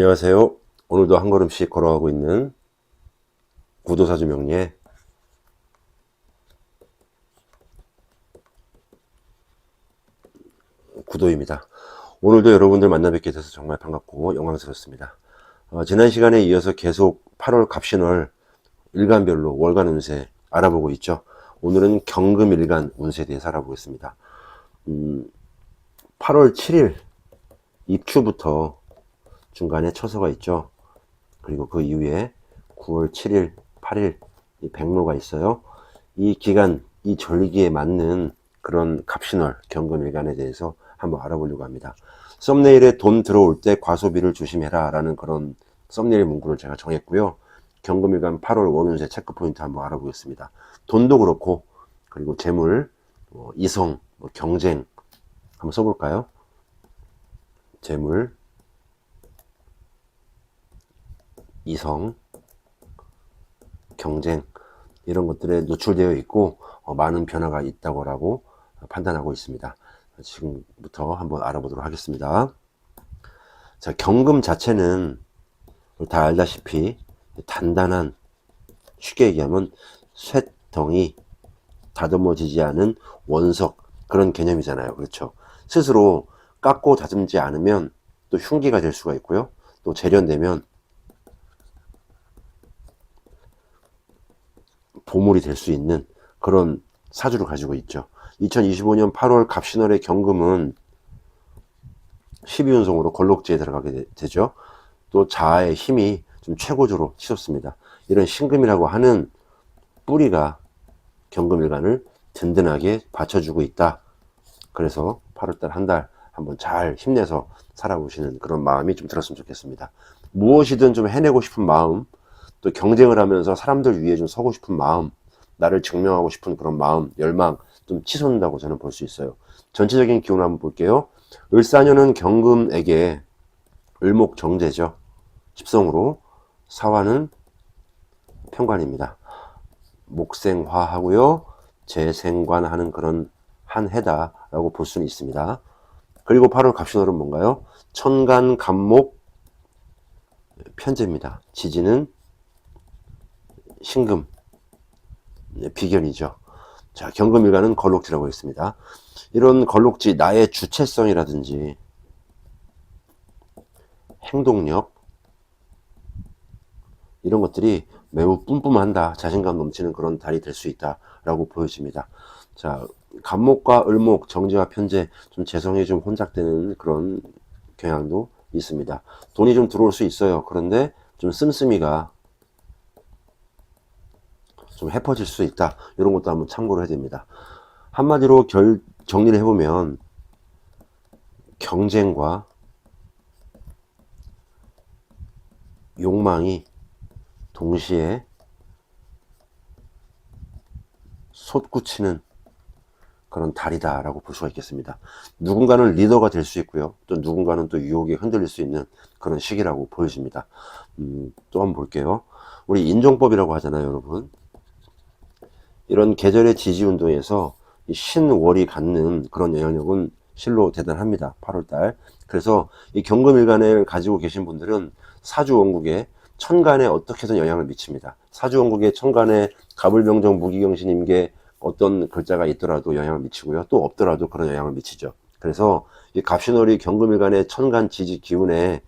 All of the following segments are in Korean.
안녕하세요. 오늘도 한 걸음씩 걸어가고 있는 구도사주 명리의 구도입니다. 오늘도 여러분들 만나 뵙게 돼서 정말 반갑고 영광스럽습니다. 어, 지난 시간에 이어서 계속 8월 갑신월 일간별로 월간 운세 알아보고 있죠. 오늘은 경금 일간 운세에 대해서 알아보겠습니다. 음, 8월 7일 입추부터 중간에 처서가 있죠. 그리고 그 이후에 9월 7일, 8일 이 백로가 있어요. 이 기간, 이 절기에 맞는 그런 갑신월 경금일간에 대해서 한번 알아보려고 합니다. 썸네일에 돈 들어올 때 과소비를 조심해라 라는 그런 썸네일 문구를 제가 정했고요. 경금일간 8월 월운세 체크 포인트 한번 알아보겠습니다. 돈도 그렇고 그리고 재물, 뭐 이성, 뭐 경쟁 한번 써볼까요? 재물, 이성, 경쟁 이런 것들에 노출되어 있고 어, 많은 변화가 있다고라고 판단하고 있습니다. 지금부터 한번 알아보도록 하겠습니다. 자, 경금 자체는 다 알다시피 단단한 쉽게 얘기하면 쇠덩이 다듬어지지 않은 원석 그런 개념이잖아요. 그렇죠. 스스로 깎고 다듬지 않으면 또 흉기가 될 수가 있고요. 또 재련되면 보물이 될 수 있는 그런 사주를 가지고 있죠. 2025년 8월 갑신월의 경금은 12운송으로 걸록지에 들어가게 되,죠또 자아의 힘이 좀 최고조로 치솟습니다. 이런 신금이라고 하는 뿌리가 경금일간을 든든하게 받쳐주고 있다. 그래서 8월달 한 달 한번 잘 힘내서 살아보시는 그런 마음이 좀 들었으면 좋겠습니다. 무엇이든 좀 해내고 싶은 마음, 또 경쟁을 하면서 사람들 위해 좀 서고 싶은 마음, 나를 증명하고 싶은 그런 마음, 열망 좀 치솟는다고 저는 볼 수 있어요. 전체적인 기운을 한번 볼게요. 을사년은 경금에게 을목 정제죠. 십성으로 사화는 평관입니다. 목생화 하고요. 재생관 하는 그런 한 해다라고 볼 수는 있습니다. 그리고 8월 갑신월은 뭔가요? 천간 간목 편제입니다. 지지는 신금 네, 비견이죠. 자, 경금일간은 걸록지라고 했습니다. 이런 걸록지 나의 주체성이라든지 행동력 이런 것들이 매우 뿜뿜한다. 자신감 넘치는 그런 달이 될 수 있다라고 보여집니다. 자, 간목과 을목, 정제와 편제 좀 재성이 좀 혼잡되는 그런 경향도 있습니다. 돈이 좀 들어올 수 있어요. 그런데 좀 씀씀이가 좀 해퍼질 수 있다. 이런 것도 한번 참고를 해야 됩니다. 한마디로 결, 정리를 해보면 경쟁과 욕망이 동시에 솟구치는 그런 달이다라고 볼 수가 있겠습니다. 누군가는 리더가 될 수 있고요. 또 누군가는 또 유혹에 흔들릴 수 있는 그런 시기라고 보여집니다. 음, 또 한번 볼게요. 우리 인종법이라고 하잖아요, 여러분. 이런 계절의 지지 운동에서 신월이 갖는 그런 영향력은 실로 대단합니다. 8월달. 그래서 이 경금일간을 가지고 계신 분들은 사주 원국에 천간에 어떻게든 영향을 미칩니다. 사주 원국에 천간에 가불병정 무기경신임계 어떤 글자가 있더라도 영향을 미치고요. 또 없더라도 그런 영향을 미치죠. 그래서 이 갑신월이 경금일간의 천간 지지 기운에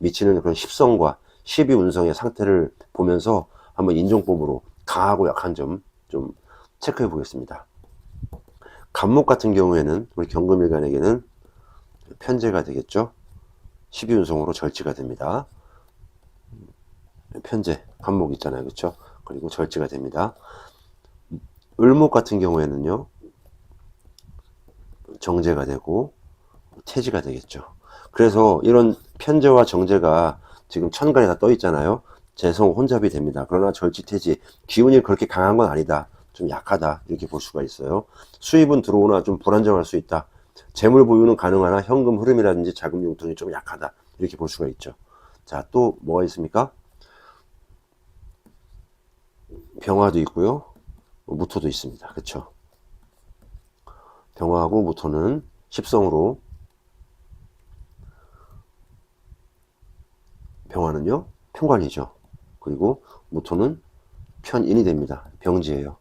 미치는 그런 십성과 십이 운성의 상태를 보면서 한번 인종법으로 강하고 약한 점 좀 체크해 보겠습니다. 간목 같은 경우에는 우리 경금일간에게는 편제가 되겠죠. 12운송으로 절지가 됩니다. 편제, 간목 있잖아요. 그렇죠? 그리고 절지가 됩니다. 을목 같은 경우에는요. 정제가 되고 태지가 되겠죠. 그래서 이런 편제와 정제가 지금 천간에 다 떠 있잖아요. 재성 혼잡이 됩니다. 그러나 절지 태지 기운이 그렇게 강한 건 아니다. 좀 약하다 이렇게 볼 수가 있어요. 수입은 들어오나 좀 불안정할 수 있다. 재물 보유는 가능하나 현금 흐름이라든지 자금 융통이 좀 약하다 이렇게 볼 수가 있죠. 자 또 뭐가 있습니까? 병화도 있고요. 무토도 있습니다. 그렇죠? 병화하고 무토는 십성으로 병화는요, 편관이죠. 그리고 무토는 편인이 됩니다. 병지예요.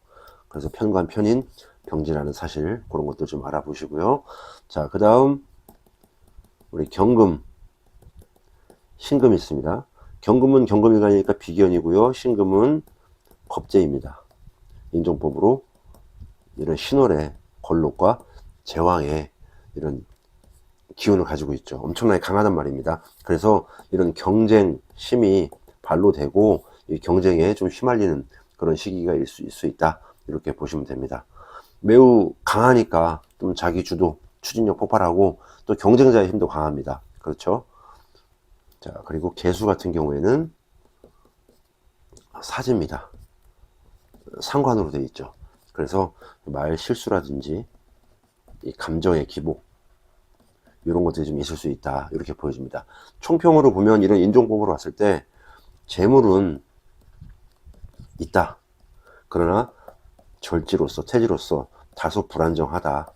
그래서 편관, 편인, 병지라는 사실, 그런 것도 좀 알아보시고요. 자, 그 다음, 우리 경금, 신금이 있습니다. 경금은 경금일간이니까 비견이고요. 신금은 겁재입니다. 인종법으로 이런 신월의 걸록과 제왕의 이런 기운을 가지고 있죠. 엄청나게 강하단 말입니다. 그래서 이런 경쟁, 심이 발로 되고 이 경쟁에 좀 휘말리는 그런 시기가 일 수, 수 있다. 이렇게 보시면 됩니다. 매우 강하니까 좀 자기 주도, 추진력 폭발하고 또 경쟁자의 힘도 강합니다. 그렇죠? 자, 그리고 개수 같은 경우에는 사지입니다. 상관으로 되어 있죠. 그래서 말 실수라든지 이 감정의 기복 이런 것들이 좀 있을 수 있다 이렇게 보여집니다. 총평으로 보면 이런 인종법으로 봤을 때 재물은 있다. 그러나 절지로서 태지로서 다소 불안정하다.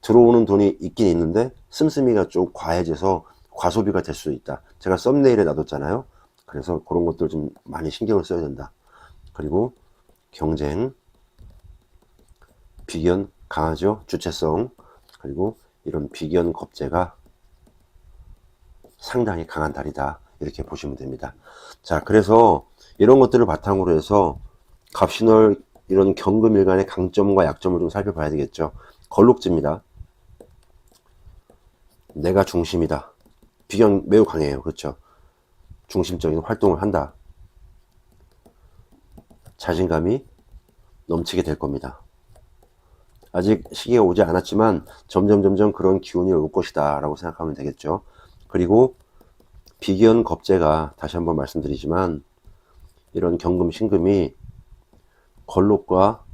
들어오는 돈이 있긴 있는데 씀씀이가 좀 과해져서 과소비가 될 수 있다. 제가 썸네일에 놔뒀잖아요. 그래서 그런 것들 좀 많이 신경을 써야 된다. 그리고 경쟁, 비견 강하죠. 주체성. 그리고 이런 비견 겁재가 상당히 강한 달이다. 이렇게 보시면 됩니다. 자, 그래서 이런 것들을 바탕으로 해서 갑신월 이런 경금일간의 강점과 약점을 좀 살펴봐야 되겠죠. 걸록지입니다. 내가 중심이다. 비견 매우 강해요. 그렇죠? 중심적인 활동을 한다. 자신감이 넘치게 될 겁니다. 아직 시기가 오지 않았지만 점점 점점 그런 기운이 올 것이다 라고 생각하면 되겠죠. 그리고 비견 겁재가 다시 한번 말씀드리지만 이런 경금 신금이 걸록과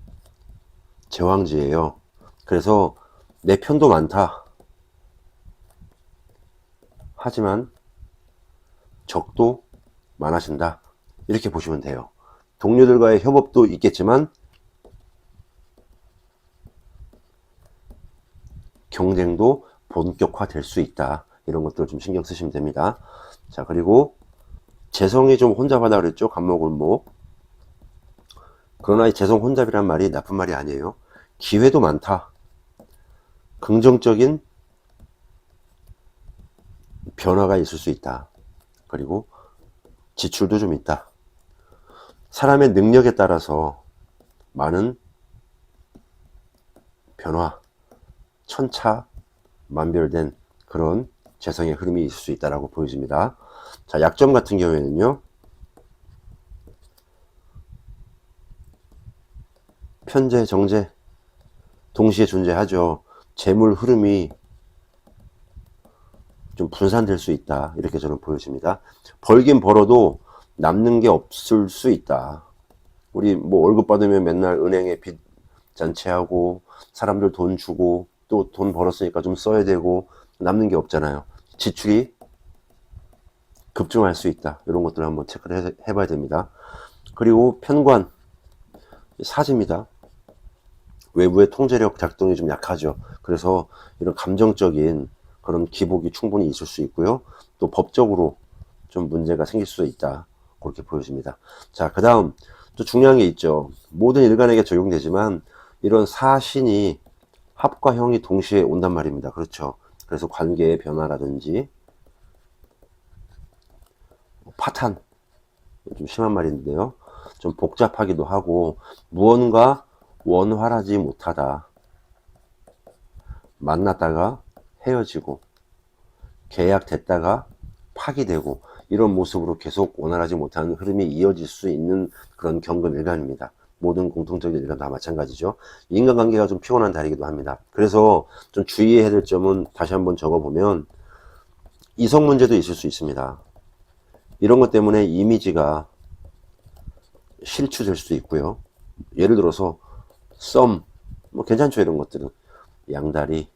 제왕지예요. 그래서 내 편도 많다. 하지만 적도 많아진다. 이렇게 보시면 돼요. 동료들과의 협업도 있겠지만 경쟁도 본격화될 수 있다. 이런 것들 좀 신경 쓰시면 됩니다. 자, 그리고 재성이 좀 혼잡하다 그랬죠? 간목을목. 그러나 이 재성 혼잡이란 말이 나쁜 말이 아니에요. 기회도 많다. 긍정적인 변화가 있을 수 있다. 그리고 지출도 좀 있다. 사람의 능력에 따라서 많은 변화, 천차 만별된 그런 재성의 흐름이 있을 수 있다라고 보여집니다. 자, 약점 같은 경우에는요. 편재, 정재 동시에 존재하죠. 재물 흐름이 좀 분산될 수 있다. 이렇게 저는 보여집니다. 벌긴 벌어도 남는 게 없을 수 있다. 우리 뭐 월급 받으면 맨날 은행에 빚 잔치하고 사람들 돈 주고 또 돈 벌었으니까 좀 써야 되고 남는 게 없잖아요. 지출이 급증할 수 있다. 이런 것들을 한번 체크를 해, 해봐야 됩니다. 그리고 편관 사지입니다. 외부의 통제력 작동이 좀 약하죠. 그래서 이런 감정적인 그런 기복이 충분히 있을 수 있고요. 또 법적으로 좀 문제가 생길 수 있다. 그렇게 보여집니다. 자, 그 다음 또 중요한 게 있죠. 모든 일간에게 적용되지만 이런 사신이 합과 형이 동시에 온단 말입니다. 그렇죠. 그래서 관계의 변화라든지 파탄 좀 심한 말인데요. 좀 복잡하기도 하고 무언가 원활하지 못하다. 만났다가 헤어지고 계약됐다가 파기되고 이런 모습으로 계속 원활하지 못하는 흐름이 이어질 수 있는 그런 경금 일간입니다. 모든 공통적인 일간 다 마찬가지죠. 인간관계가 좀 피곤한 달이기도 합니다. 그래서 좀 주의해야 될 점은 다시 한번 적어보면 이성 문제도 있을 수 있습니다. 이런 것 때문에 이미지가 실추될 수도 있고요. 예를 들어서 썸, 뭐 괜찮죠 이런 것들은 양다리,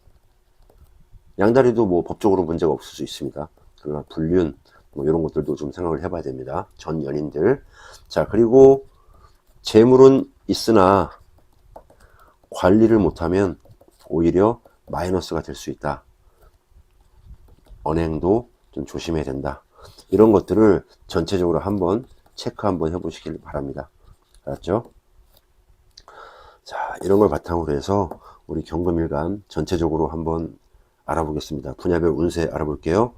양다리도 뭐 법적으로 문제가 없을 수 있습니다. 그러나 불륜 뭐 이런 것들도 좀 생각을 해봐야 됩니다. 전 연인들. 자 그리고 재물은 있으나 관리를 못하면 오히려 마이너스가 될 수 있다. 언행도 좀 조심해야 된다. 이런 것들을 전체적으로 한번 체크 한번 해보시길 바랍니다. 알았죠? 자, 이런 걸 바탕으로 해서 우리 경금일간 전체적으로 한번 알아보겠습니다. 분야별 운세 알아볼게요.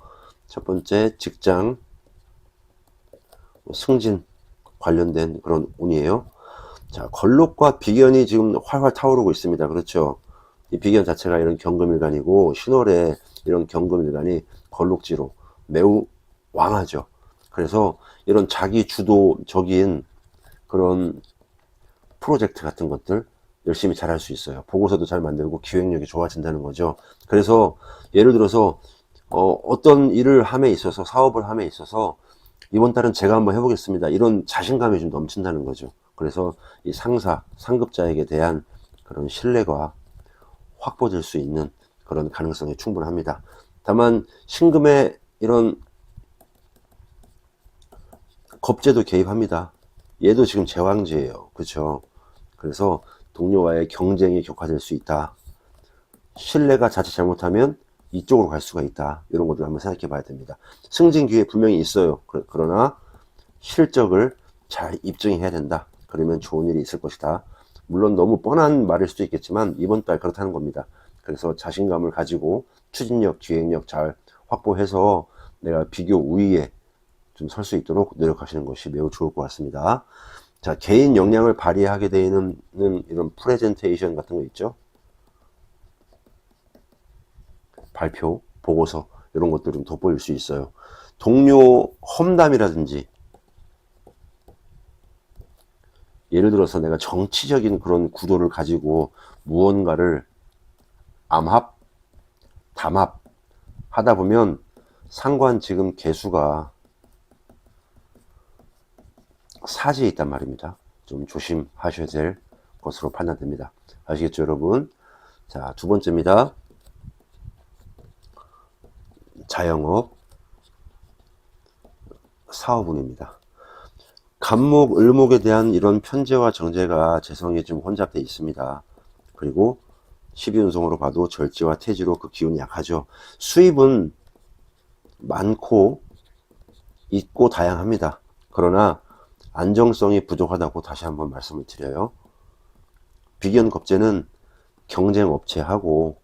첫 번째, 직장, 뭐 승진 관련된 그런 운이에요. 자, 걸록과 비견이 지금 활활 타오르고 있습니다. 그렇죠? 이 비견 자체가 이런 경금일간이고, 신월에 이런 경금일간이 걸록지로 매우 왕하죠. 그래서 이런 자기 주도적인 그런 프로젝트 같은 것들 열심히 잘할 수 있어요. 보고서도 잘 만들고 기획력이 좋아진다는 거죠. 그래서 예를 들어서 어, 어떤 일을 함에 있어서 사업을 함에 있어서 이번 달은 제가 한번 해보겠습니다. 이런 자신감이 좀 넘친다는 거죠. 그래서 이 상사, 상급자에게 대한 그런 신뢰가 확보될 수 있는 그런 가능성이 충분합니다. 다만 신금의 이런 겁제도 개입합니다. 얘도 지금 제왕제예요. 그렇죠? 그래서 동료와의 경쟁이 격화될 수 있다. 신뢰가 자칫 잘못하면 이쪽으로 갈 수가 있다. 이런 것들 한번 생각해 봐야 됩니다. 승진 기회 분명히 있어요. 그- 그러나 실적을 잘 입증해야 된다. 그러면 좋은 일이 있을 것이다. 물론 너무 뻔한 말일 수도 있겠지만 이번 달 그렇다는 겁니다. 그래서 자신감을 가지고 추진력, 기획력 잘 확보해서 내가 비교 우위에 좀 설 수 있도록 노력하시는 것이 매우 좋을 것 같습니다. 자, 개인 역량을 발휘하게 되는 이런 프레젠테이션 같은 거 있죠? 발표, 보고서, 이런 것들 좀 돋보일 수 있어요. 동료 험담이라든지, 예를 들어서 내가 정치적인 그런 구도를 가지고 무언가를 암합, 담합 하다 보면 상관 지금 개수가 사지에 있단 말입니다. 좀 조심하셔야 될 것으로 판단됩니다. 아시겠죠, 여러분? 자, 두 번째입니다. 자영업, 사업운입니다. 간목, 을목에 대한 이런 편제와 정제가 재성에 좀 혼잡되어 있습니다. 그리고 12운성으로 봐도 절지와 태지로 그 기운이 약하죠. 수입은 많고 있고 다양합니다. 그러나 안정성이 부족하다고 다시 한번 말씀을 드려요. 비견 겁제는 경쟁 업체하고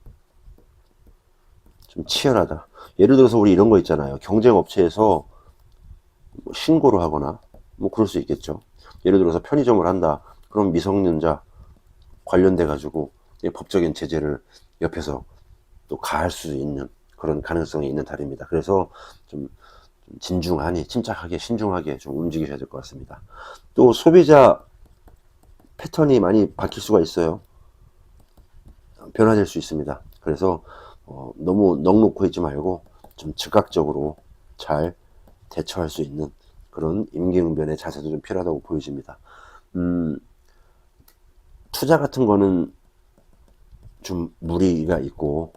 좀 치열하다. 예를 들어서 우리 이런 거 있잖아요. 경쟁 업체에서 뭐 신고를 하거나 뭐 그럴 수 있겠죠. 예를 들어서 편의점을 한다. 그럼 미성년자 관련돼 가지고 법적인 제재를 옆에서 또 가할 수 있는 그런 가능성이 있는 달입니다. 그래서 좀 진중하니 침착하게 신중하게 좀 움직이셔야 될 것 같습니다. 또 소비자 패턴이 많이 바뀔 수가 있어요. 변화될 수 있습니다. 그래서 어, 너무 넉놓고 있지 말고 좀 즉각적으로 잘 대처할 수 있는 그런 임기응변의 자세도 좀 필요하다고 보여집니다. 음, 투자 같은 거는 좀 무리가 있고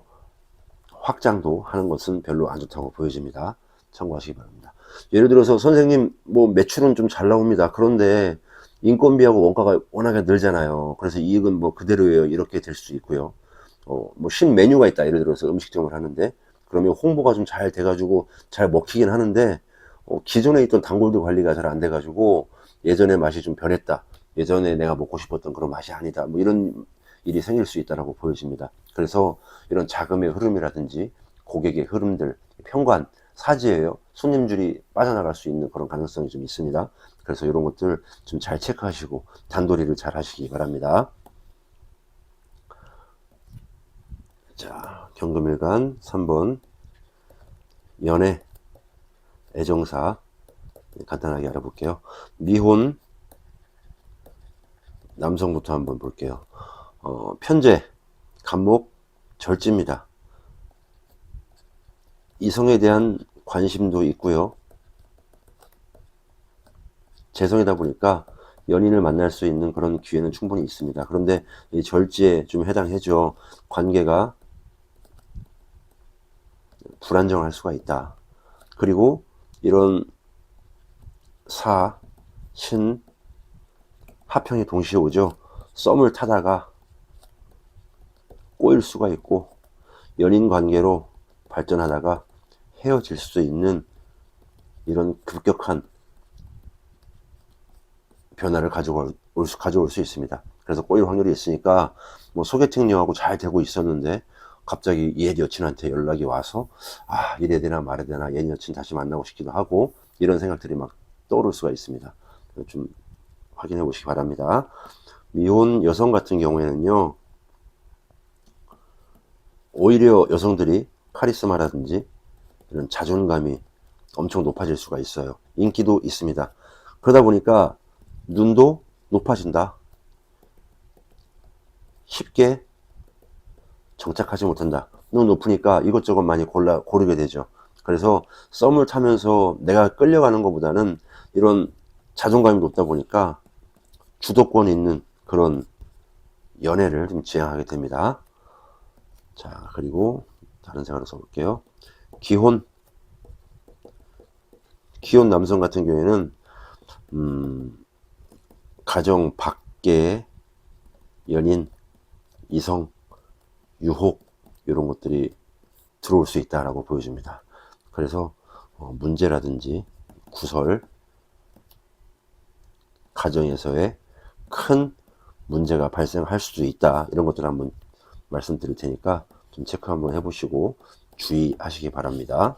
확장도 하는 것은 별로 안 좋다고 보여집니다. 참고하시기 바랍니다. 예를 들어서 선생님 뭐 매출은 좀 잘 나옵니다. 그런데 인건비하고 원가가 워낙에 늘잖아요. 그래서 이익은 뭐 그대로예요. 이렇게 될 수 있고요. 어, 뭐 신 메뉴가 있다. 예를 들어서 음식점을 하는데 그러면 홍보가 좀 잘 돼가지고 잘 먹히긴 하는데 어, 기존에 있던 단골들 관리가 잘 안 돼가지고 예전의 맛이 좀 변했다. 예전에 내가 먹고 싶었던 그런 맛이 아니다. 뭐 이런 일이 생길 수 있다라고 보여집니다. 그래서 이런 자금의 흐름이라든지 고객의 흐름들, 평관, 사지예요. 손님줄이 빠져나갈 수 있는 그런 가능성이 좀 있습니다. 그래서 이런 것들 좀 잘 체크하시고 단도리를 잘 하시기 바랍니다. 자, 경금일간 3번 연애, 애정사 간단하게 알아볼게요. 미혼 남성부터 한번 볼게요. 어, 편제, 간목, 절지입니다. 이성에 대한 관심도 있고요. 재성이다 보니까 연인을 만날 수 있는 그런 기회는 충분히 있습니다. 그런데 이 절지에 좀 해당해죠. 관계가 불안정할 수가 있다. 그리고 이런 사, 신, 하평이 동시에 오죠. 썸을 타다가 꼬일 수가 있고 연인 관계로 발전하다가 헤어질 수 있는 이런 급격한 변화를 가져올 수, 가져올 수 있습니다. 그래서 꼬일 확률이 있으니까 뭐 소개팅녀하고 잘 되고 있었는데 갑자기 옛 여친한테 연락이 와서 아 이래야 되나 말해야 되나 옛 여친 다시 만나고 싶기도 하고 이런 생각들이 막 떠오를 수가 있습니다. 좀 확인해 보시기 바랍니다. 미혼 여성 같은 경우에는요 오히려 여성들이 카리스마라든지 이런 자존감이 엄청 높아질 수가 있어요. 인기도 있습니다. 그러다 보니까 눈도 높아진다. 쉽게 정착하지 못한다. 눈 높으니까 이것저것 많이 골라, 고르게 되죠. 그래서 썸을 타면서 내가 끌려가는 것보다는 이런 자존감이 높다 보니까 주도권 있는 그런 연애를 좀 지향하게 됩니다. 자, 그리고 다른 생각을 써볼게요. 기혼. 기혼 남성 같은 경우에는, 음, 가정 밖에 연인, 이성, 유혹, 이런 것들이 들어올 수 있다라고 보여집니다. 그래서 어, 문제라든지 구설, 가정에서의 큰 문제가 발생할 수도 있다. 이런 것들을 한번 말씀드릴 테니까 좀 체크 한번 해보시고 주의하시기 바랍니다.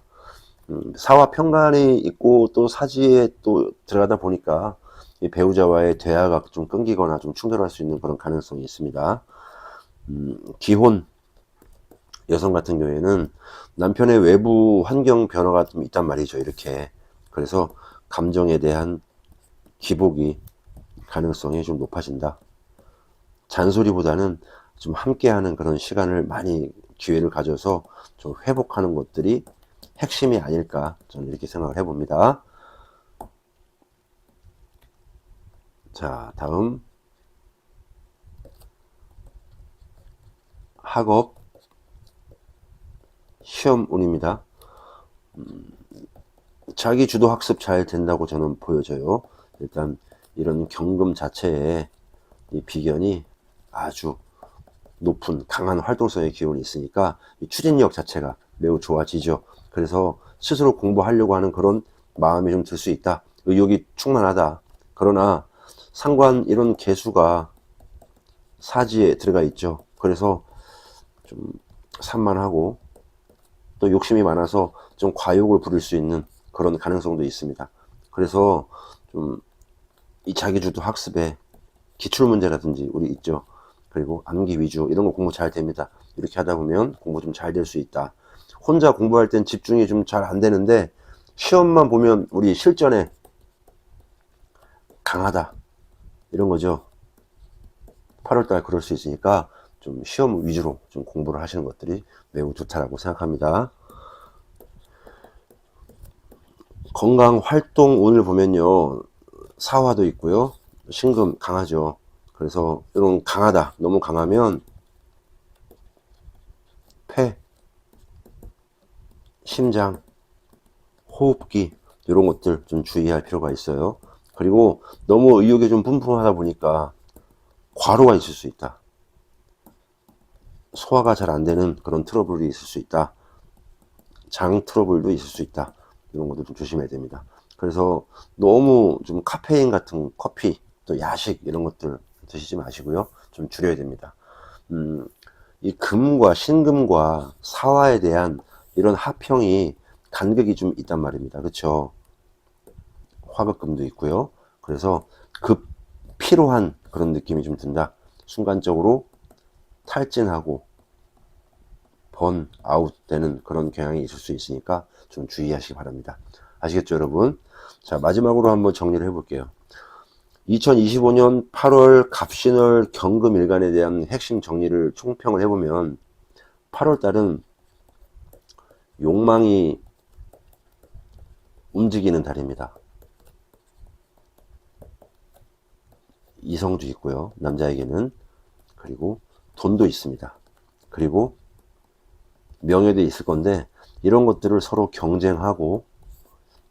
음, 사와 편간이 있고 또 사지에 또 들어가다 보니까 이 배우자와의 대화가 좀 끊기거나 좀 충돌할 수 있는 그런 가능성이 있습니다. 음, 기혼 여성 같은 경우에는 남편의 외부 환경 변화가 좀 있단 말이죠. 이렇게. 그래서 감정에 대한 기복이 가능성이 좀 높아진다. 잔소리보다는 좀 함께하는 그런 시간을 많이 기회를 가져서 좀 회복하는 것들이 핵심이 아닐까 저는 이렇게 생각을 해봅니다. 자, 다음 학업 시험운입니다. 음, 자기 주도 학습 잘 된다고 저는 보여져요. 일단 이런 경금 자체에 이 비견이 아주 높은 강한 활동성의 기운이 있으니까 이 추진력 자체가 매우 좋아지죠. 그래서 스스로 공부하려고 하는 그런 마음이 좀 들 수 있다. 의욕이 충만하다. 그러나 상관 이런 개수가 사지에 들어가 있죠. 그래서 좀 산만하고 또 욕심이 많아서 좀 과욕을 부릴 수 있는 그런 가능성도 있습니다. 그래서 좀 이 자기주도 학습에 기출 문제라든지 우리 있죠. 그리고 암기 위주 이런 거 공부 잘 됩니다. 이렇게 하다 보면 공부 좀 잘 될 수 있다. 혼자 공부할 땐 집중이 좀 잘 안 되는데 시험만 보면 우리 실전에 강하다. 이런 거죠. 8월달 그럴 수 있으니까 좀 시험 위주로 좀 공부를 하시는 것들이 매우 좋다라고 생각합니다. 건강 활동 오늘 보면요. 사화도 있고요. 신금 강하죠. 그래서 이런 강하다. 너무 강하면 폐, 심장, 호흡기 이런 것들 좀 주의할 필요가 있어요. 그리고 너무 의욕이 좀 분분하다 보니까 과로가 있을 수 있다. 소화가 잘 안 되는 그런 트러블이 있을 수 있다. 장 트러블도 있을 수 있다. 이런 것도 좀 조심해야 됩니다. 그래서 너무 좀 카페인 같은 커피, 또 야식 이런 것들 드시지 마시고요. 좀 줄여야 됩니다. 음, 이 금과 신금과 사화에 대한 이런 합형이 간격이 좀 있단 말입니다. 그렇죠? 화급금도 있고요. 그래서 급 피로한 그런 느낌이 좀 든다. 순간적으로 탈진하고 번 아웃 되는 그런 경향이 있을 수 있으니까 좀 주의하시기 바랍니다. 아시겠죠, 여러분? 자, 마지막으로 한번 정리를 해볼게요. 2025년 8월 갑신월 경금 일간에 대한 핵심 정리를 총평을 해보면 8월 달은 욕망이 움직이는 달입니다. 이성도 있고요. 남자에게는. 그리고 돈도 있습니다. 그리고 명예도 있을 건데 이런 것들을 서로 경쟁하고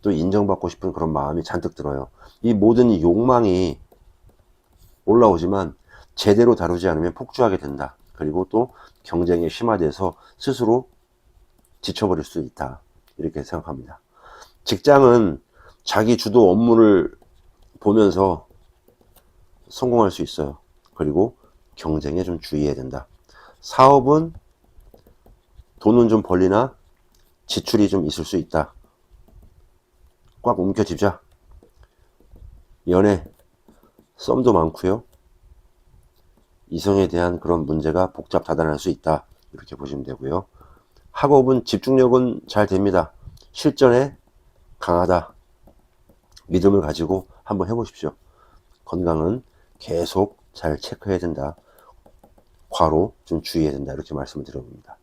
또 인정받고 싶은 그런 마음이 잔뜩 들어요. 이 모든 욕망이 올라오지만 제대로 다루지 않으면 폭주하게 된다. 그리고 또 경쟁에 심화돼서 스스로 지쳐버릴 수 있다. 이렇게 생각합니다. 직장은 자기 주도 업무를 보면서 성공할 수 있어요. 그리고 경쟁에 좀 주의해야 된다. 사업은 돈은 좀 벌리나 지출이 좀 있을 수 있다. 꽉 움켜쥐자. 연애, 썸도 많고요. 이성에 대한 그런 문제가 복잡 다단할 수 있다. 이렇게 보시면 되고요. 학업은 집중력은 잘 됩니다. 실전에 강하다. 믿음을 가지고 한번 해보십시오. 건강은 계속 잘 체크해야 된다. 과로 좀 주의해야 된다. 이렇게 말씀을 드려봅니다.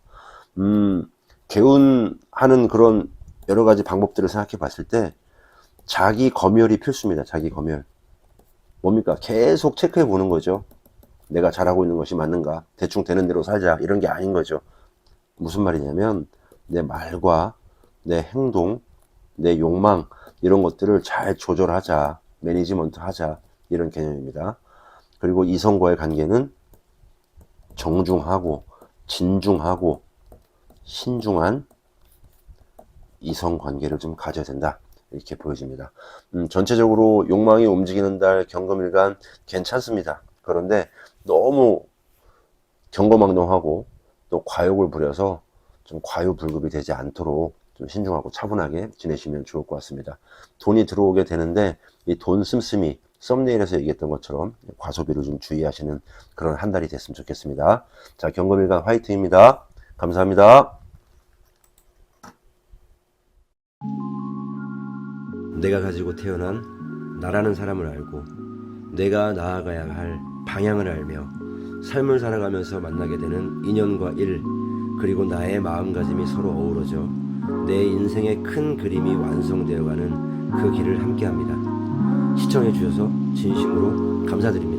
음, 개운하는 그런 여러 가지 방법들을 생각해 봤을 때 자기 검열이 필수입니다. 자기 검열. 뭡니까? 계속 체크해 보는 거죠. 내가 잘하고 있는 것이 맞는가? 대충 되는 대로 살자. 이런 게 아닌 거죠. 무슨 말이냐면 내 말과 내 행동, 내 욕망 이런 것들을 잘 조절하자. 매니지먼트 하자. 이런 개념입니다. 그리고 이성과의 관계는 정중하고 진중하고 신중한 이성 관계를 좀 가져야 된다. 이렇게 보여집니다. 음, 전체적으로 욕망이 움직이는 달 경금일간 괜찮습니다. 그런데 너무 경거망동하고 또 과욕을 부려서 좀 과유불급이 되지 않도록 좀 신중하고 차분하게 지내시면 좋을 것 같습니다. 돈이 들어오게 되는데 이 돈 씀씀이 썸네일에서 얘기했던 것처럼 과소비를 좀 주의하시는 그런 한 달이 됐으면 좋겠습니다. 자, 경금일간 화이팅입니다. 감사합니다. 내가 가지고 태어난 나라는 사람을 알고 내가 나아가야 할 방향을 알며 삶을 살아가면서 만나게 되는 인연과 일 그리고 나의 마음가짐이 서로 어우러져 내 인생의 큰 그림이 완성되어가는 그 길을 함께합니다. 시청해 주셔서 진심으로 감사드립니다.